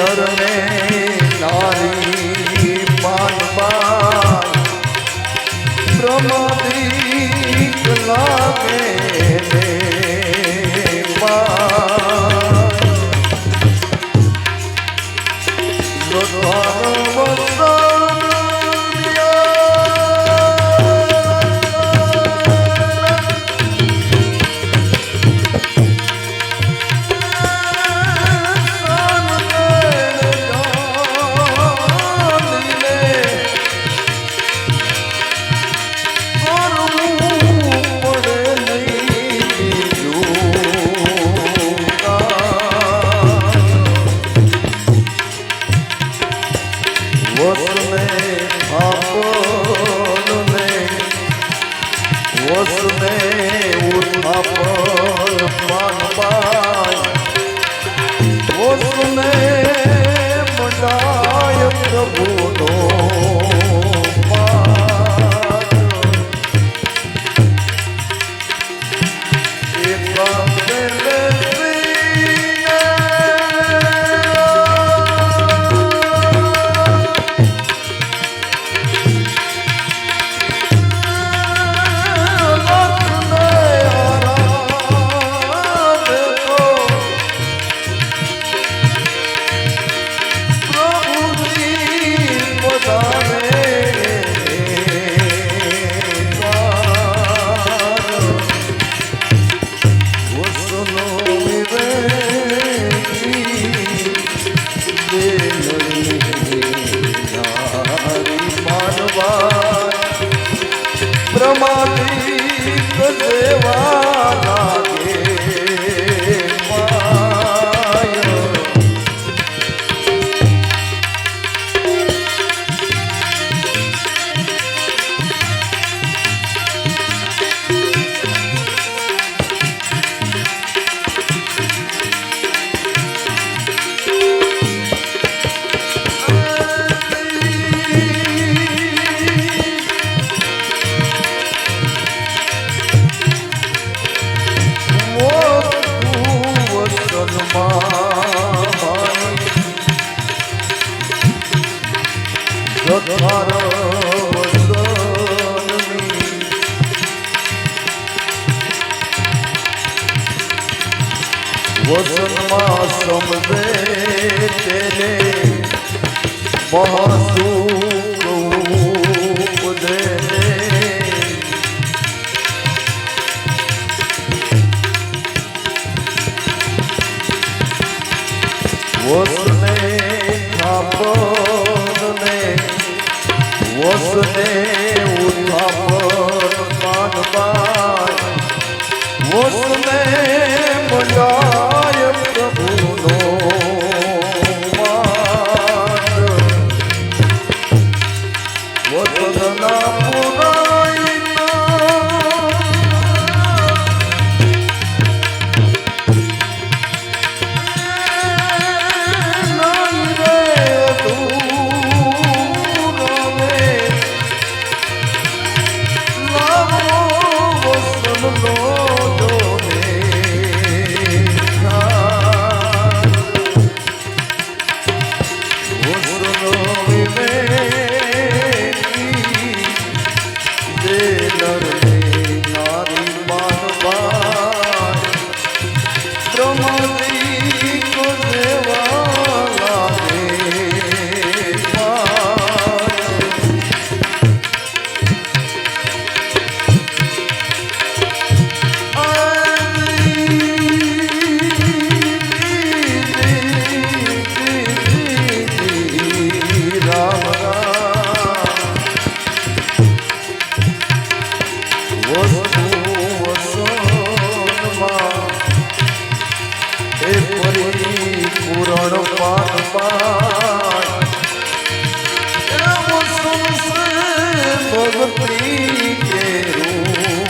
નરને નારી પાનબા પ્રમાદિક લાગે ને બા Lord. પ્રમાણિક દેવા વસનમાં સમજે તેને મહાસુખ ઉપજે વસને થાપને વસને Thank you. પુરણ પાન પાન ભગતી કે